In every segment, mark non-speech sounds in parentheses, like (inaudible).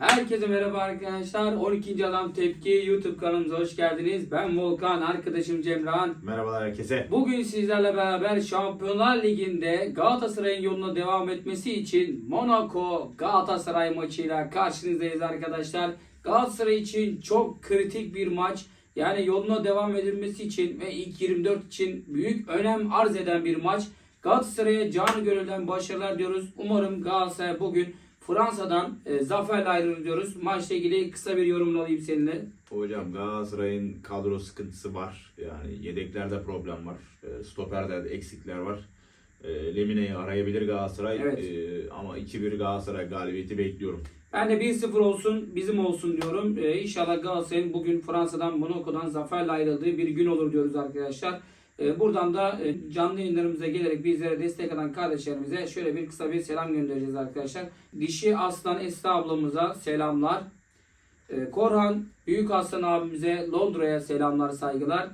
Herkese merhaba arkadaşlar. 12. Adam Tepki YouTube kanalımıza hoş geldiniz. Ben Volkan, arkadaşım Cemran. Merhabalar herkese. Bugün sizlerle beraber Şampiyonlar Ligi'nde Galatasaray'ın yoluna devam etmesi için Monaco Galatasaray maçıyla karşınızdayız arkadaşlar. Galatasaray için çok kritik bir maç. Yani yoluna devam edilmesi için ve ilk 24 için büyük önem arz eden bir maç. Galatasaray'a canı gönülden başarılar diyoruz. Umarım Galatasaray bugün Fransa'dan e, zaferle ayrılır diyoruz. Maçla ilgili kısa bir yorumunu alayım seninle. Hocam Galatasaray'ın kadro sıkıntısı var. Yani yedeklerde problem var. E, Stoperde de eksikler var. E, Lemine'yi arayabilir Galatasaray. Evet. E, ama 2-1 Galatasaray galibiyeti bekliyorum. Ben de 1-0 olsun, bizim olsun diyorum. Ee, inşallah Galatasaray'ın bugün Fransa'dan, Monaco'dan zaferle ayrıldığı bir gün olur diyoruz arkadaşlar. Ee, buradan da e, canlı yayınlarımıza gelerek bizlere destek olan kardeşlerimize şöyle bir kısa bir selam göndereceğiz arkadaşlar. Dişi Aslan Esra ablamıza selamlar. Ee, Korhan Büyük Aslan abimize Londra'ya selamlar, saygılar.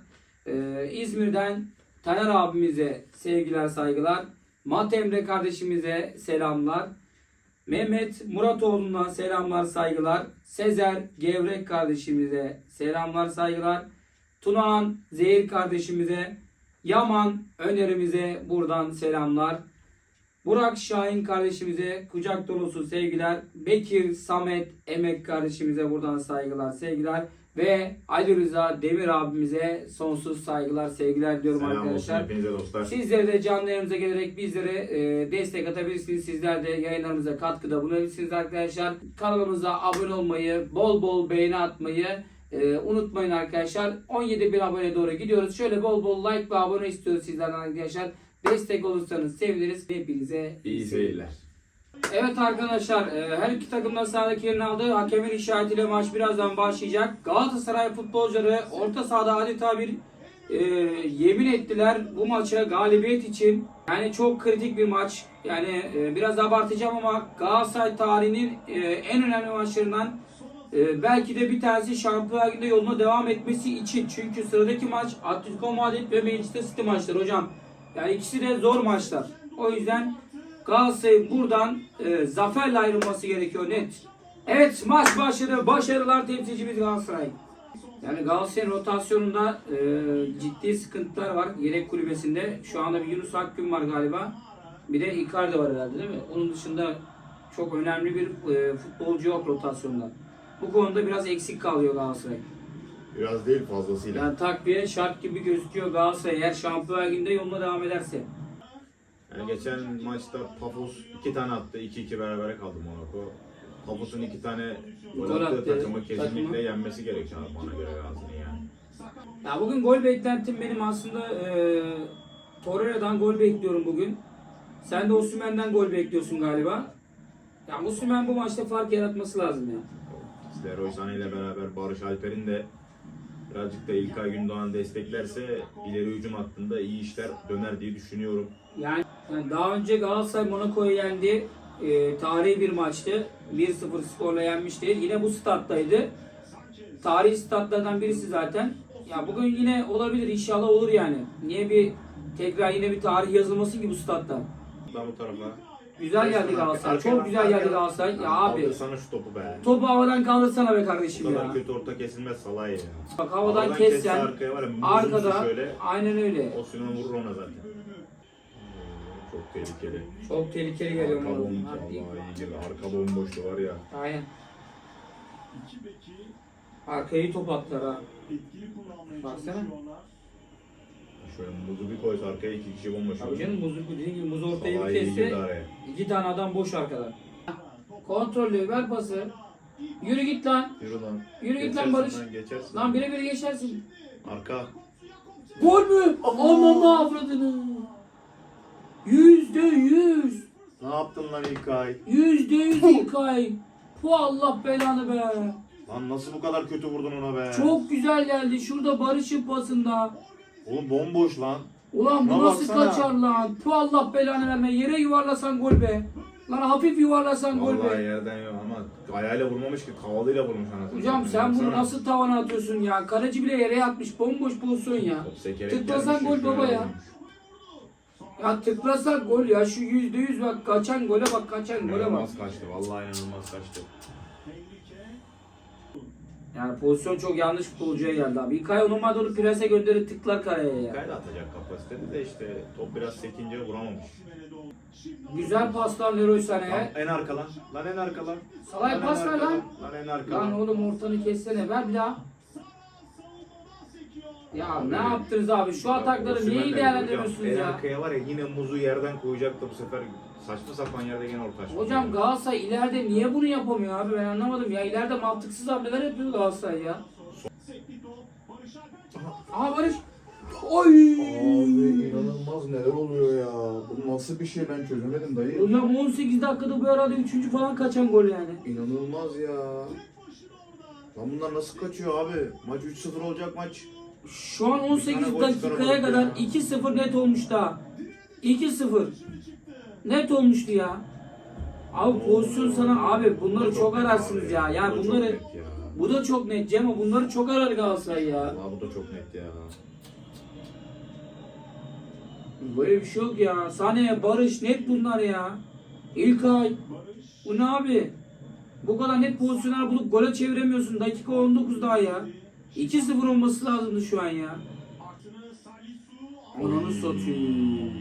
Ee, İzmir'den Taner abimize sevgiler, saygılar. Mat Emre kardeşimize selamlar. Mehmet Muratoğlu'na selamlar saygılar. Sezer Gevrek kardeşimize selamlar saygılar. Tunağan Zehir kardeşimize, Yaman önerimize buradan selamlar. Burak Şahin kardeşimize kucak dolusu sevgiler. Bekir Samet Emek kardeşimize buradan saygılar sevgiler. Ve Ali Rıza Demir abimize sonsuz saygılar sevgiler diyorum Selam arkadaşlar. olsun hepinize dostlar. Sizler de canlı yayınımıza gelerek bizlere e, destek atabilirsiniz. Sizler de yayınlarımıza katkıda bulunabilirsiniz arkadaşlar. Kanalımıza abone olmayı, bol bol beğeni atmayı e, unutmayın arkadaşlar. 17 bin abone doğru gidiyoruz. Şöyle bol bol like ve abone istiyoruz sizlerden arkadaşlar. Destek olursanız seviniriz. Hepinize İyi seyirler. Evet arkadaşlar e, her iki takım da sahadaki yerini aldı. Hakemin işaretiyle maç birazdan başlayacak. Galatasaray futbolcuları orta sahada adeta bir e, yemin ettiler bu maça galibiyet için. Yani çok kritik bir maç. Yani e, biraz abartacağım ama Galatasaray tarihinin e, en önemli maçlarından e, belki de bir tanesi Şampiyonlar Ligi'nde yoluna devam etmesi için. Çünkü sıradaki maç Atletico Madrid ve Manchester City maçları hocam. Yani ikisi de zor maçlar. O yüzden Galatasaray buradan e, zaferle ayrılması gerekiyor net. Evet maç başladı. Başarılar temsilcimiz Galatasaray. Yani Galatasaray'ın rotasyonunda e, ciddi sıkıntılar var. Yedek kulübesinde. Şu anda bir Yunus Akgün var galiba. Bir de Icardi var herhalde değil mi? Onun dışında çok önemli bir e, futbolcu yok rotasyonda. Bu konuda biraz eksik kalıyor Galatasaray. Biraz değil fazlasıyla. Yani takviye şart gibi gözüküyor Galatasaray eğer Şampiyonlar Ligi'nde yoluna devam ederse. Yani geçen maçta Papus 2 tane attı. 2-2 berabere kaldı Monaco. Papus'un 2 tane gol attığı attı. takımı kesinlikle Takımı. yenmesi gerekiyor bana göre Galatasaray'ın yani. Ya bugün gol beklentim benim aslında e, Torreira'dan gol bekliyorum bugün. Sen de Osimhen'den gol bekliyorsun galiba. Ya Osimhen bu maçta fark yaratması lazım ya. İşte Sané ile beraber Barış Alper'in de birazcık da İlkay Gündoğan desteklerse ileri hücum hattında iyi işler döner diye düşünüyorum. Yani, yani daha önce Galatasaray Monaco'yu yendi. E, tarihi bir maçtı. 1-0 skorla yenmişti. Yine bu stat'taydı. Tarihi statlardan birisi zaten. Ya bugün yine olabilir inşallah olur yani. Niye bir tekrar yine bir tarih yazılmasın ki bu statta? Buradan bu tarafa. Güzel geldi Galatasaray. Çok güzel geldi Galatasaray. Ya abi Sana şu topu be. topu havadan kaldırsana be kardeşim ya. kötü orta kesilmez salay ya. Bak havadan kesse kessen arkaya var ya arkada şöyle. aynen öyle. Osman vurur ona zaten. Çok tehlikeli. Çok tehlikeli geliyor Arka. Vallahi iyi girdi. Arka bomboştu var ya. Aynen. Arkayı top attılar ha. Baksana. Şöyle muzu bir koysa arkaya iki kişi bomboş Tabii olur. canım muzu, dediğim gibi muz ortayı bir Vallahi iyi girdi kesse araya. iki tane adam boş arkada. Kontrollü ver pası. Yürü git lan. Yürü lan. Yürü git lan Geçersin Barış. Lan, geçersin. Lan bire bire geçersin. Arka. Gol mü? Aman avradını. Yüzde yüz. Ne yaptın lan İlkay? Yüzde yüz İlkay. Bu Allah belanı be. Lan nasıl bu kadar kötü vurdun ona be? Çok güzel geldi. Şurada Barış'ın pasında. Oğlum bomboş lan. Ulan bu Şuna nasıl baksana. kaçar lan? Bu Allah belanı verme. Yere yuvarlasan gol be. Lan hafif yuvarlasan gol Vallahi be. yerden yok ama ayağıyla vurmamış ki kavalıyla vurmuş anasını. Hocam satayım. sen bunu Baksana. nasıl tavana atıyorsun ya? Kaleci bile yere yatmış. Bomboş pozisyon ya. Top sekerek Tıklasan gelmiş, gol baba şöyle ya. vurmuş. Ya tıklasak gol ya. Şu yüzde yüz bak kaçan gole bak kaçan gole bak. İnanılmaz kaçtı. Vallahi inanılmaz kaçtı. Yani pozisyon çok yanlış futbolcuya geldi abi. İlkay normalde onu prese gönderir tıklar kareye ya. Kayda atacak kapasitede de işte top biraz sekince vuramamış. Güzel paslar Leroy Sané'ye. Lan en arka lan. En arka lan. Salay en pas ver lan. Lan en arka Lan oğlum ortanı kessene ver bir daha. Ya ne yaptınız abi? Şu atakları Osimhen'le niye değerlendirmiyorsunuz hocam, En ya? arkaya var ya yine muzu yerden koyacaktı bu sefer. Saçma sapan yerde gene orta açtı. Hocam Galatasaray ileride niye bunu yapamıyor abi ben anlamadım ya. İleride mantıksız hamleler yapıyor Galatasaray ya. Aha Barış. Oy. Abi inanılmaz neler oluyor ya. Bu nasıl bir şey ben çözemedim dayı. Hocam 18 dakikada bu herhalde 3. falan kaçan gol yani. İnanılmaz ya. Lan bunlar nasıl kaçıyor abi? Maç 3-0 olacak maç. Şu an Bir 18 tane gol dakikaya kadar ya. 2-0 net olmuş daha. 2-0. Net olmuştu ya. Abi pozisyon sana abi bunları çok ararsınız ya. Yani Bu da çok bunları net ya. bu da çok net Cem bunları çok arar Galatasaray ya. Vallahi bu da çok net ya. Böyle bir şey yok ya. Sane, Barış net bunlar ya. İlkay. Bu ne abi? Bu kadar net pozisyonlar bulup gole çeviremiyorsun. Dakika 19 daha ya. 2-0 olması lazımdı şu an ya. Ananı satayım.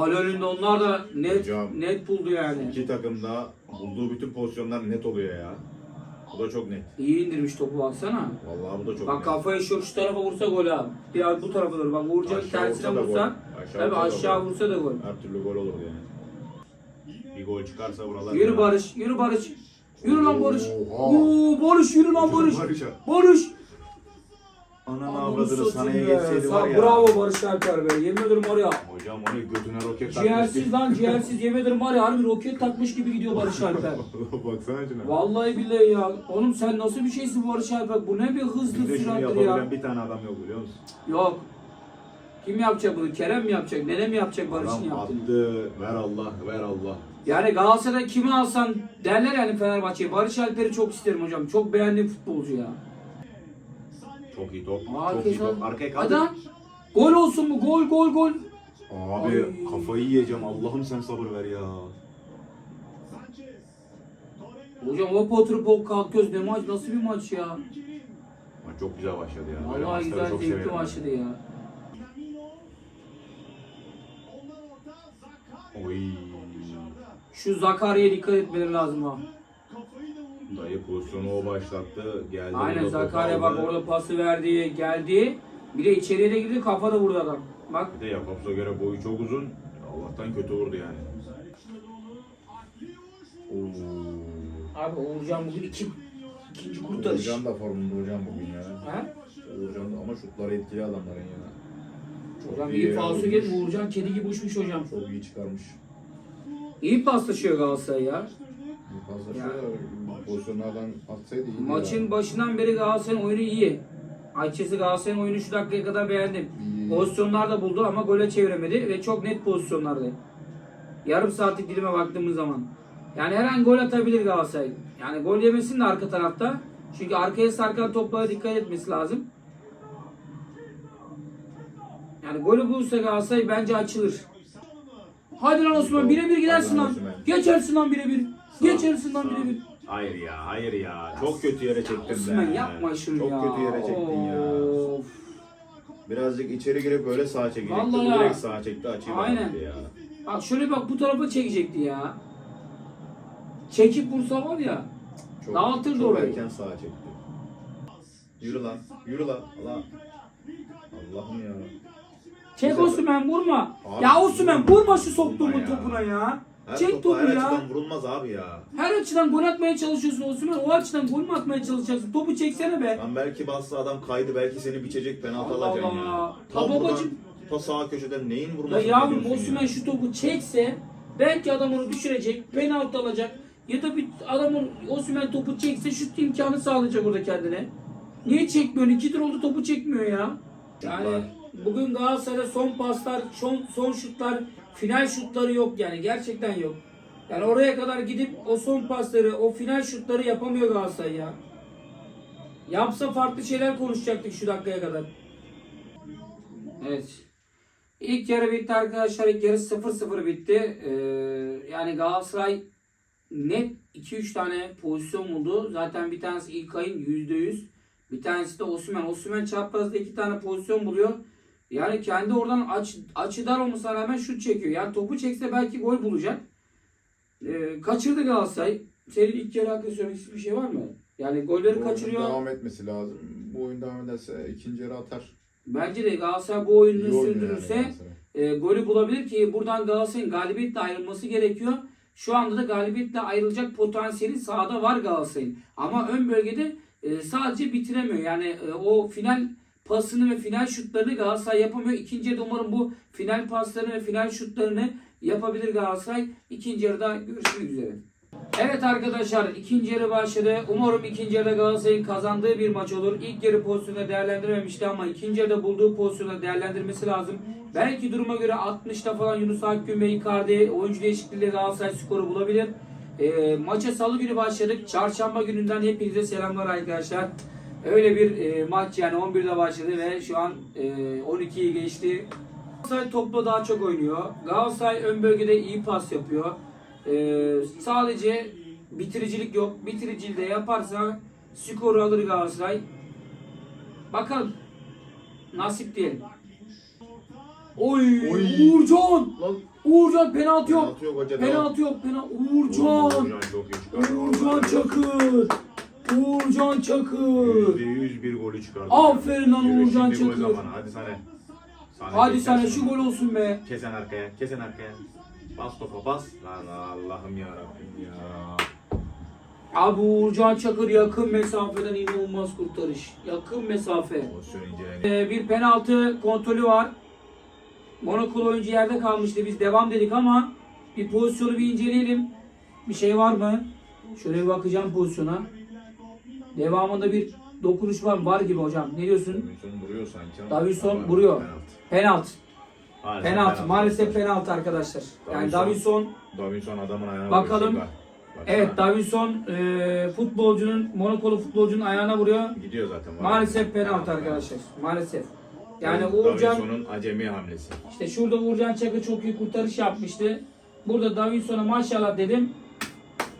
Kale önünde onlar da net Hocam. net buldu yani. İki takım da bulduğu bütün pozisyonlar net oluyor ya. Bu da çok net. İyi indirmiş topu baksana. Vallahi bu da çok Bak net. kafayı şu, şu tarafa vursa gol abi. Biraz bu tarafa doğru. Bak vuracak Aşağı tersine da vursa. gol. Aşağı Tabii vursa da aşağı gol. vursa da gol. Her türlü gol olur yani. Bir gol çıkarsa buralar. Yürü Barış, yürü Barış. Yürü lan Barış. Oha. Oo Barış yürü lan Barış. Barış'a. Barış. Ananı avradını sana satayım be. gelseydi var ya. bravo Barış Alper be. Yemin ederim var ya. Hocam onu götüne roket Ciğersiz lan ciğersiz. Yemin ederim var ya harbi roket takmış gibi gidiyor Barış Alper. (laughs) Baksana şuna. Vallahi billahi ya. Oğlum sen nasıl bir şeysin Barış Alper? Bu ne bir hızlı Bizde şunu yapabilen ya. bir tane adam yok biliyor musun? Yok. Kim yapacak bunu? Kerem mi yapacak? Nene mi yapacak Barış'ın Adam yaptığını? attı. Ver Allah, ver Allah. Yani Galatasaray'da kimi alsan derler yani Fenerbahçe'ye. Barış Alper'i çok isterim hocam. Çok beğendiğim futbolcu ya. Çok iyi top. Çok iyi top. Arkaya Hadi kaldı. lan. Gol olsun mu? Gol gol gol. Abi Ay. kafayı yiyeceğim. Allah'ım sen sabır ver ya. Hocam hop oturup hop kalkıyoruz. Ne maç? Nasıl bir maç ya? Maç çok güzel başladı ya. Böyle Vallahi maçları güzel çok zevkli severim başladı ya. Oy. Şu Zakarya'ya dikkat etmeleri lazım ha. Dayı pozisyonu o başlattı. Geldi Aynen Zakarya bak orada pası verdi, geldi. Bir de içeriye de girdi, kafa da vurdu adam. Bak Bir de Jakobs'a göre boyu çok uzun. Allah'tan kötü vurdu yani. Oo. abi Uğurcan bugün iki, ikinci kurtarış. Uğurcan da formunda hocam bugün ya. Ha? Uğurcan da ama şutları etkili adamların ya. Çok Hocam iyi iyi falso geldi. Uğurcan kedi gibi uçmuş hocam. Çok iyi çıkarmış. İyi paslaşıyor Galatasaray ya. Şöyle pozisyonlardan atsaydı iyiydi Maçın ya. başından beri Galatasaray'ın oyunu iyi. Açıkçası Galatasaray'ın oyunu şu dakikaya kadar beğendim. İyi. Pozisyonlar da buldu ama gole çeviremedi ve çok net pozisyonlardı. Yarım saatlik dilime baktığımız zaman. Yani her an gol atabilir Galatasaray. Yani gol yemesin de arka tarafta. Çünkü arkaya sarkan toplara dikkat etmesi lazım. Yani golü bulursa Galatasaray bence açılır. Hadi lan Osman birebir gidersin lan. Geçersin lan birebir. Geçersin lan birebir. Hayır ya, hayır ya. Çok kötü yere çektin Osman be. yapma şunu Çok ya. kötü yere çektin ya. Of. Birazcık içeri girip öyle sağa çekecekti. Vallahi Bu ya. direkt sağa çekti açıyı Aynen. ya. Bak şöyle bak bu tarafa çekecekti ya. Çekip vursa var ya. Çok, Dağıtırdı çok orayı. erken sağa çekti. Yürü lan, yürü lan. Allah. Allah'ım ya. Çek Güzel. Osman vurma. Abi, ya Osman vurma şu soktuğumun ya. topuna ya. Her Çek topu her ya. açıdan vurulmaz abi ya. Her açıdan gol atmaya çalışıyorsun Osman. O açıdan gol mü atmaya çalışacaksın? Topu çeksene be. Lan belki bassa adam kaydı belki seni biçecek penaltı Allah alacaksın Allah. ya. Ta Tam buradan babacım. ta sağ köşeden neyin Ya vurması yavrum biliyorsun Osman şu topu çekse belki adam onu düşürecek, penaltı alacak. Ya da bir adamın Osman topu çekse şut imkanı sağlayacak orada kendine. Niye çekmiyor? İkidir oldu topu çekmiyor ya. Yani bugün Galatasaray'da son paslar, son, son şutlar, final şutları yok yani gerçekten yok. Yani oraya kadar gidip o son pasları, o final şutları yapamıyor Galatasaray ya. Yapsa farklı şeyler konuşacaktık şu dakikaya kadar. Evet. İlk yarı bitti arkadaşlar. İlk yarı 0-0 bitti. Ee, yani Galatasaray net 2-3 tane pozisyon buldu. Zaten bir tanesi İlkay'ın %100. Bir tanesi de Osimhen. Osimhen çaprazda iki tane pozisyon buluyor. Yani kendi oradan aç, açı dar olmasına rağmen şut çekiyor. Yani topu çekse belki gol bulacak. Ee, kaçırdı Galatasaray. Senin ilk yarı hakkında söylemek istediğin bir şey var mı? Yani golleri Bu kaçırıyor. Devam etmesi lazım. Bu oyun devam ederse ikinci yarı atar. Bence de Galatasaray bu oyunu İyi sürdürürse yani e, golü bulabilir ki buradan Galatasaray'ın galibiyetle ayrılması gerekiyor. Şu anda da galibiyetle ayrılacak potansiyeli sahada var Galatasaray'ın. Ama ön bölgede e, sadece bitiremiyor. Yani e, o final pasını ve final şutlarını Galatasaray yapamıyor. İkinci yarıda umarım bu final paslarını ve final şutlarını yapabilir Galatasaray. İkinci yarıda görüşmek üzere. Evet arkadaşlar ikinci yarı başladı. Umarım ikinci yarıda Galatasaray'ın kazandığı bir maç olur. İlk yarı pozisyonda değerlendirememişti ama ikinci yarıda bulduğu pozisyonda değerlendirmesi lazım. Belki duruma göre 60'ta falan Yunus Akgün ve Icardi oyuncu değişikliğiyle Galatasaray skoru bulabilir. E, maça salı günü başladık. Çarşamba gününden hepinize selamlar arkadaşlar. Öyle bir e, maç yani 11'de başladı ve şu an e, 12'yi geçti. Galatasaray topla daha çok oynuyor. Galatasaray ön bölgede iyi pas yapıyor. Ee, sadece bitiricilik yok. Bitiriciliği de yaparsa skoru alır Galatasaray. Bakalım. Nasip diyelim. Oy, Oy. Uğurcan! Lan Uğurcan penaltı yok. penaltı yok. Penaltı yok. Penaltı. Uğurcan! Uğurcan Çakır! Uğurcan Çakır! %100 bir golü çıkardı. Aferin lan Yürü, Uğurcan şimdi gol Çakır. zamanı. Hadi sana. Hadi sana şu gol olsun be. Kesen arkaya, kesen arkaya. Bas topa bas. Lan Allah'ım ya Rabbim ya. Abi Uğurcan Çakır yakın mesafeden inanılmaz kurtarış. Yakın mesafe. Pozisyon inceleniyor. Ee, bir penaltı kontrolü var. Monakolu oyuncu yerde kalmıştı. Biz devam dedik ama bir pozisyonu bir inceleyelim. Bir şey var mı? Şöyle bir bakacağım pozisyona. Devamında bir dokunuş var mı? Var gibi hocam. Ne diyorsun? Davinson vuruyor sanki. ama- Davinson ama vuruyor. Penaltı. Penaltı. Maalesef Penaltı. Maalesef penaltı arkadaşlar. Yani Davinson. Davinson adamın ayağına Bakalım. vuruyor. Bak, evet baksana. Davinson e, futbolcunun Monakolu futbolcunun ayağına vuruyor. Gidiyor zaten. Maalesef penaltı arkadaşlar. Maalesef. Yani Uğurcan Davinson'un acemi hamlesi. İşte şurada Uğurcan Çakır çok iyi kurtarış yapmıştı. Burada Davinson'a maşallah dedim.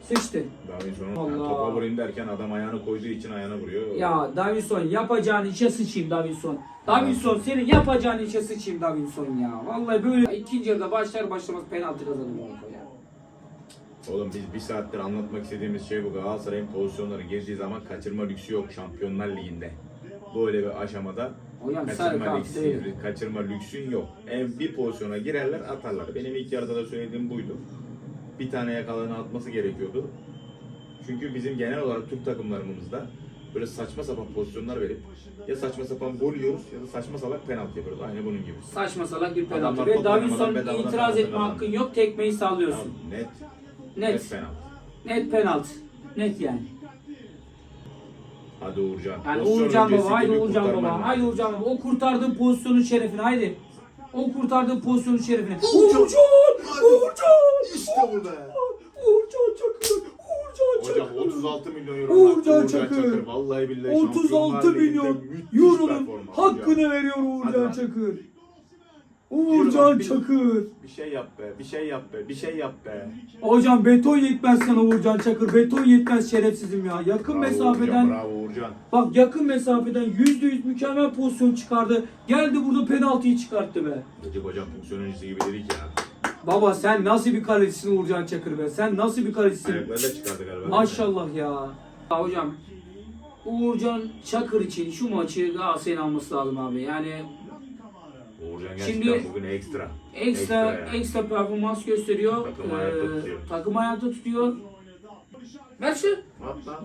Sıçtı. Davinson'un Allah. yani topa vurayım derken adam ayağını koyduğu için ayağına vuruyor. Ya Davinson yapacağın işe sıçayım Davinson. Davinson senin yapacağın işe sıçayım Davinson ya. Vallahi böyle ikinci yarıda başlar başlamaz penaltı kazanır Monaco ya. Oğlum biz bir saattir anlatmak istediğimiz şey bu. Galatasaray'ın pozisyonları girdiği zaman kaçırma lüksü yok Şampiyonlar Ligi'nde. Böyle bir aşamada Hocam sarı kaçırma, kart değil. kaçırma lüksün yok. En bir pozisyona girerler atarlar. Benim ilk yarıda da söylediğim buydu. Bir tane yakalarını atması gerekiyordu. Çünkü bizim genel olarak Türk takımlarımızda böyle saçma sapan pozisyonlar verip ya saçma sapan gol yiyoruz ya da saçma salak penaltı yapıyoruz. Aynı bunun gibi. Saçma salak bir penaltı. Adamlar Ve Davinson bedavadan itiraz etme hakkın yok. Tekmeyi Ya sallıyorsun. net, Net. net penaltı. Net penaltı. Net yani. Hadi Uğurcan. Yani Pozisyon Uğurcan baba, haydi Uğurcan baba, haydi Uğurcan baba. O kurtardığın pozisyonun şerefine, haydi. O kurtardığın pozisyonun şerefine. Uğurcan! Uğurcan! İşte bu be. Uğurcan Çakır! Uğurcan Hocam Çakır! 36 milyon euro Uğurcan hakkı Çakır. Vallahi billahi 36 Şampiyonlar Ligi'nde milyon müthiş Euro'nun performans hocam. hakkını veriyor Hadi Uğurcan lan. Çakır. Uğurcan bir- Çakır. Bir şey yap be, bir şey yap be, bir şey yap be. Hocam beton yetmez sana Uğurcan Çakır. Beton yetmez şerefsizim ya. Yakın Bravo mesafeden Uğurcan, bravo Uğurcan. bak yakın mesafeden yüzde yüz mükemmel pozisyon çıkardı. Geldi burada penaltıyı çıkarttı be. Gıcık hocam fonksiyon öncesi gibi dedik ya. Baba sen nasıl bir kalecisin Uğurcan Çakır be? Sen nasıl bir kalecisin? Ayakları da çıkardı galiba. Maşallah ya. ya. Hocam Uğurcan Çakır için şu maçı Galatasaray'ın alması lazım abi. Yani Uğurcan gerçekten Şimdi- bugün ekstra. ekstra yani. ekstra performans gösteriyor. Takımı ayakta Ee, tutuyor. takımı ayakta tutuyor. Ver şu. At lan.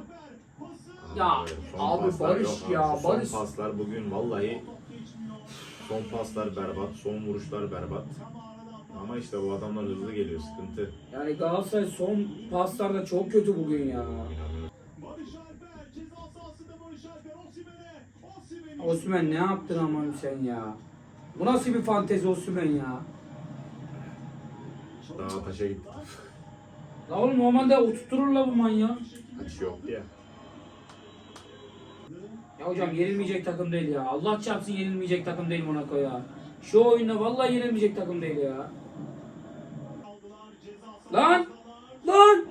Ya, Son abi paslar Barış yok abi. ya, Şu Barış. Son paslar bugün vallahi son paslar berbat, son vuruşlar berbat. Ama işte bu adamlar hızlı geliyor, sıkıntı. Yani Galatasaray son paslarda çok kötü bugün ya. Osman ne yaptın aman sen ya? Bu nasıl bir fantezi Osman ya? Daha taşa gitti. La oğlum normalde oturtururlar bu manyağı. Kaç yoktu ya. Ya hocam yenilmeyecek takım değil ya. Allah çarpsın yenilmeyecek takım değil Monaco ya. Şu oyunda vallahi yenilmeyecek takım değil ya. Lan! Lan!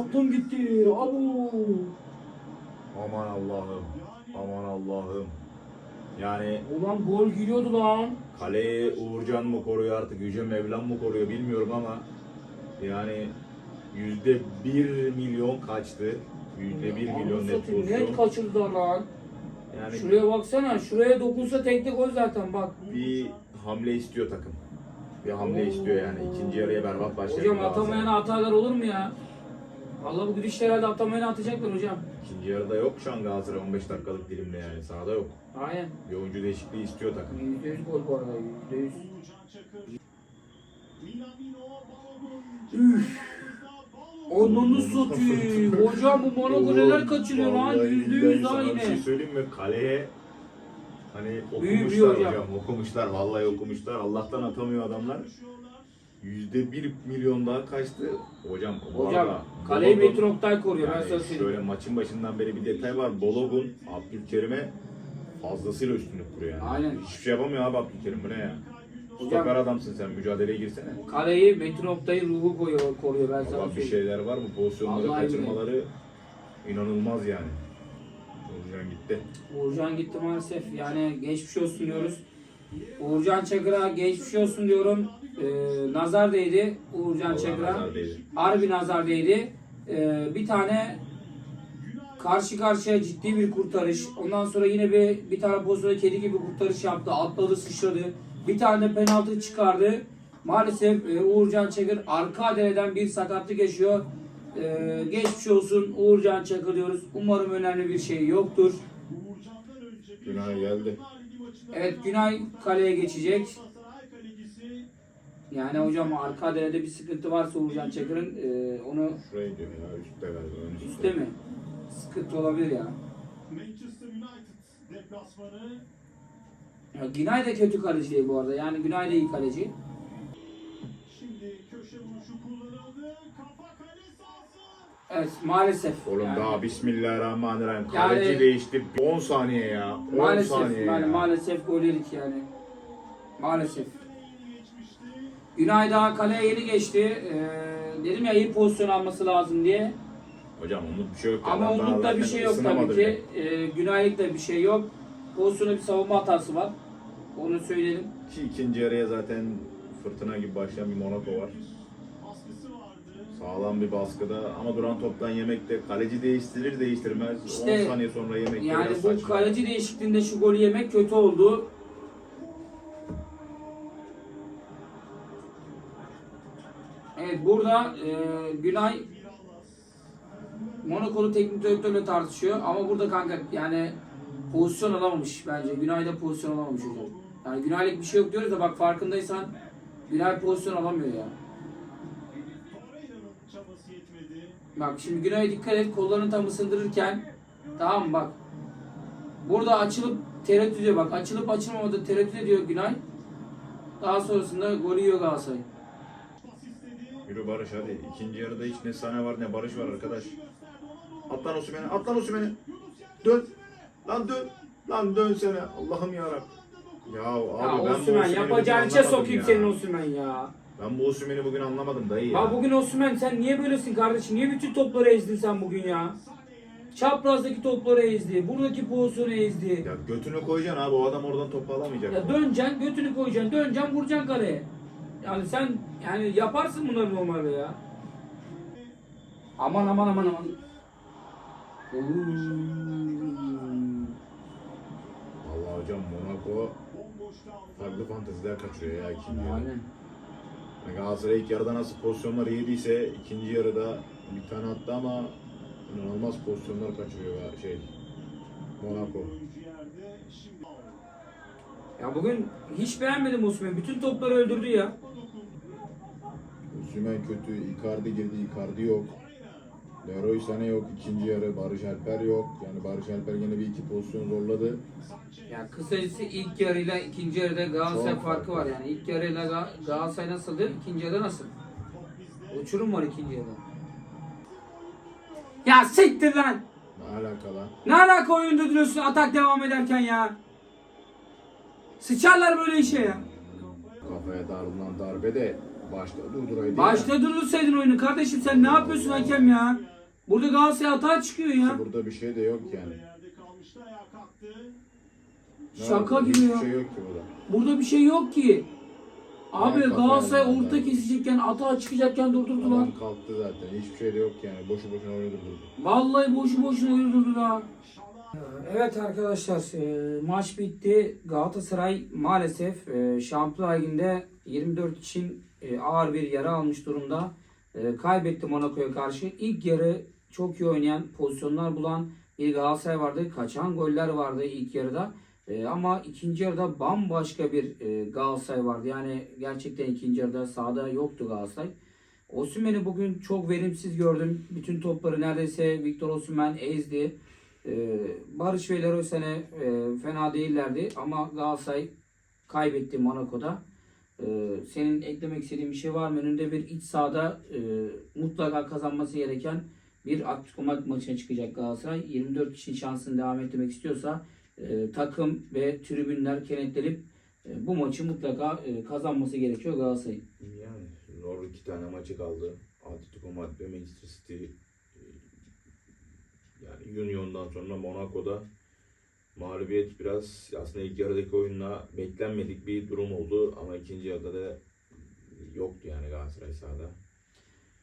Aklım gitti. Abu. Aman Allah'ım. Aman Allah'ım. Yani Ulan gol giriyordu lan. kaleyi Uğurcan mı koruyor artık Yüce Mevlam mı koruyor bilmiyorum ama yani yüzde bir milyon kaçtı. Yüzde bir milyon net Satayım, pozisyon. Net kaçırdı lan. Yani Şuraya baksana. Şuraya dokunsa tekte gol zaten bak. bir hamle istiyor takım. Bir hamle istiyor yani. İkinci yarıya berbat başladı. Hocam Galatasaray. atamayan hatalar olur mu ya? Allah bu gidişle herhalde atamayan atacaklar hocam. İkinci yarıda yok şu an Galatasaray 15 dakikalık dilimde yani. Sahada yok. Aynen. Bir oyuncu değişikliği istiyor takım. %100 gol bu arada. %100. Üf. Onunu satayım. Hocam bu Monaco neler kaçırıyor lan? Yüzde yüz daha sana Bir şey yine. söyleyeyim mi? Kaleye hani okumuşlar hocam. hocam. Okumuşlar. Vallahi okumuşlar. Allah'tan atamıyor adamlar. Yüzde bir milyon daha kaçtı. Hocam, bu Hocam arada kaleyi Balogun- Metin Oktay koruyor ben yani sana söyleyeyim. şöyle maçın başından beri bir detay var. Bologun Abdülkerim'e fazlasıyla üstünlük kuruyor yani. Aynen. Hiçbir şey yapamıyor abi Abdülkerim. Bu ne ya? Stoper adamsın sen. Mücadeleye girsene. Kaleyi Metin Oktay'ın ruhu koruyor, koruyor ben sana Ama bir söyleyeyim. şeyler var mı? Pozisyonları Vallahi kaçırmaları inanılmaz yani. Hocam gitti. Uğurcan gitti maalesef. Yani geçmiş olsun diyoruz. Uğurcan Çakır'a geçmiş olsun diyorum. Ee, nazar değdi Uğurcan Çakır'a. Harbi nazar değdi. Ee, bir tane karşı karşıya ciddi bir kurtarış. Ondan sonra yine bir bir tane pozisyonda kedi gibi kurtarış yaptı. Atladı, sıçradı. Bir tane penaltı çıkardı. Maalesef e, Uğurcan Çakır arka adeleden bir sakatlık yaşıyor. Ee, geçmiş olsun Uğurcan Çakır diyoruz. Umarım önemli bir şey yoktur. Günay geldi. Evet Günay kaleye geçecek. Yani hocam arka adelede bir sıkıntı varsa Uğurcan Çakır'ın e, onu Şuraya diyor ya. Üstte galiba. ön üstte. üstte mi? Sıkıntı olabilir ya. Manchester United deplasmanı Ya Günay da kötü kaleci değil bu arada. Yani Günay da iyi kaleci. şimdi köşe vuruşu kullanıldı. Kafa kale sahası. Evet maalesef. Oğlum yani, daha Bismillahirrahmanirrahim. Yani- Kaleci değişti. 10 saniye ya. 10 maalesef saniye yani ya. maalesef gol yedik yani. Maalesef. Günay daha kaleye yeni geçti. Ee, dedim ya iyi pozisyon alması lazım diye. Hocam umut bir şey yok. Ama Adam daha Umut'ta bir zaten şey yok ısınamadı tabii bile. ki. Ee, Günay'lıkta bir şey yok. Pozisyonda bir savunma hatası var. Onu söyleyelim. Ki ikinci yarıya zaten fırtına gibi başlayan bir Monaco var. Sağlam bir baskıda ama duran toptan yemekte kaleci değiştirir değiştirmez. İşte 10 saniye sonra yemekte Yani biraz bu saçma. kaleci değişikliğinde şu golü yemek kötü oldu. Burada e, Günay Monaco'lu teknik direktörle tartışıyor ama burada kanka yani pozisyon alamamış bence. Günay da pozisyon alamamış hocam. Yani Günay'lık bir şey yok diyoruz da bak farkındaysan Günay pozisyon alamıyor ya. Bak şimdi Günay'a dikkat et kollarını tam ısındırırken tamam bak. Burada açılıp tereddüt ediyor bak. Açılıp açılmamada tereddüt ediyor Günay. Daha sonrasında golü yiyor Galatasaray. Yürü Barış hadi. İkinci yarıda hiç ne sahne var ne Barış var arkadaş. Atlan Osimhen'e, atlan Osimhen'e. Dön. Lan dön. Lan dönsene. Allah'ım yarabbim. Ya abi Ya ben bu Osimhen Osimhen'i yapacağın anlamadım sokayım ya. senin Osimhen ya. Ben bu Osimhen'i bugün anlamadım dayı ya. Ya bugün Osimhen sen niye böylesin kardeşim? Niye bütün topları ezdin sen bugün ya? Çaprazdaki topları ezdi. Buradaki pozisyonu ezdi. Ya götünü koyacaksın abi o adam oradan topu alamayacak. Ya döneceksin, götünü koyacaksın, döneceksin, vuracaksın kaleye. Yani sen yani yaparsın bunları normalde ya. Aman aman aman aman. Oo. Allah hocam Monaco farklı fanteziler kaçırıyor ya ikinci yarıda. Aynen. Yani Galatasaray ilk yarıda nasıl pozisyonlar yediyse ikinci yarıda bir tane attı ama inanılmaz pozisyonlar kaçırıyor ya şey Monaco. Ya bugün hiç beğenmedim Osimhen'i. Bütün topları öldürdü ya. Osimhen kötü. Icardi girdi. Icardi yok. Leroy Sané yok. ikinci yarı. Barış Alper yok. Yani Barış Alper yine bir iki pozisyon zorladı. Ya kısacası ilk yarıyla ikinci yarıda Galatasaray Çok farkı fark var yani. İlk yarıyla Ga- Galatasaray nasıldı? İkinci yarıda nasıl? Uçurum var ikinci yarıda. Ya siktir lan! Ne alaka lan? Ne alaka oyun durduruyorsun atak devam ederken ya? Sıçarlar böyle işe ya. Kafaya darlanan darbe de başta durduraydı. Başta durdursaydın oyunu kardeşim sen ne yapıyorsun hakem ya? Burada Galatasaray hata çıkıyor ya. Burada bir şey de yok yani. Yerde kalmıştı ayağa kalktı. Ne Şaka gibi Hiçbir ya. şey yok ki burada. Burada bir şey yok ki. Abi Yani Galatasaray orta yani. kesecekken hata çıkacakken durdurdular. Adam kalktı zaten. Hiçbir şey de yok yani. Boşu boşuna oyunu durdurdu. Vallahi boşu boşuna uyudurdular. Evet arkadaşlar e, maç bitti. Galatasaray maalesef e, Şampiyonlar Ligi'nde 24 için e, ağır bir yara almış durumda. E, kaybetti Monaco'ya karşı. İlk yarı çok iyi oynayan, pozisyonlar bulan bir Galatasaray vardı. Kaçan goller vardı ilk yarıda. E, ama ikinci yarıda bambaşka bir e, Galatasaray vardı. Yani gerçekten ikinci yarıda sahada yoktu Galatasaray. Osimhen'i bugün çok verimsiz gördüm. Bütün topları neredeyse Victor Osimhen ezdi. Ee, Barış ve Leroy e, fena değillerdi ama Galatasaray kaybetti Monaco'da. Ee, senin eklemek istediğin bir şey var mı? Önünde bir iç sahada e, mutlaka kazanması gereken bir Atletico Madrid maçına çıkacak Galatasaray. 24 kişinin şansını devam ettirmek istiyorsa e, takım ve tribünler kenetlenip e, bu maçı mutlaka e, kazanması gerekiyor Galatasaray'ın. Yani zor iki tane maçı kaldı. Atletico Madrid ve Manchester City e, yani Union'dan sonra Monaco'da mağlubiyet biraz aslında ilk yarıdaki oyunla beklenmedik bir durum oldu ama ikinci yarıda da yoktu yani Galatasaray sahada.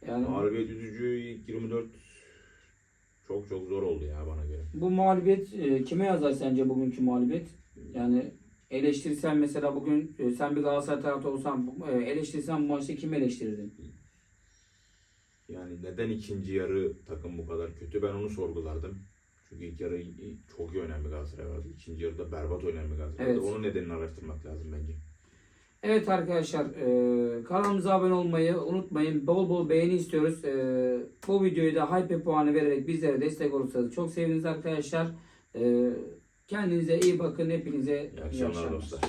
Yani Mağlubiyet üzücü ilk 24 çok çok zor oldu ya bana göre. Bu mağlubiyet e, kime yazar sence bugünkü mağlubiyet? Yani eleştirsen mesela bugün e, sen bir Galatasaray taraftarı olsan e, eleştirsen bu maçta kimi eleştirirdin? Yani neden ikinci yarı takım bu kadar kötü ben onu sorgulardım. Çünkü ilk yarı çok iyi bir Galatasaray vardı. İkinci yarıda berbat bir Galatasaray vardı. Evet. Onun nedenini araştırmak lazım bence. Evet arkadaşlar e, kanalımıza abone olmayı unutmayın. Bol bol beğeni istiyoruz. E, bu videoyu da hype puanı vererek bizlere destek olursanız çok seviniriz arkadaşlar. E, kendinize iyi bakın. Hepinize İyi akşamlar dostlar.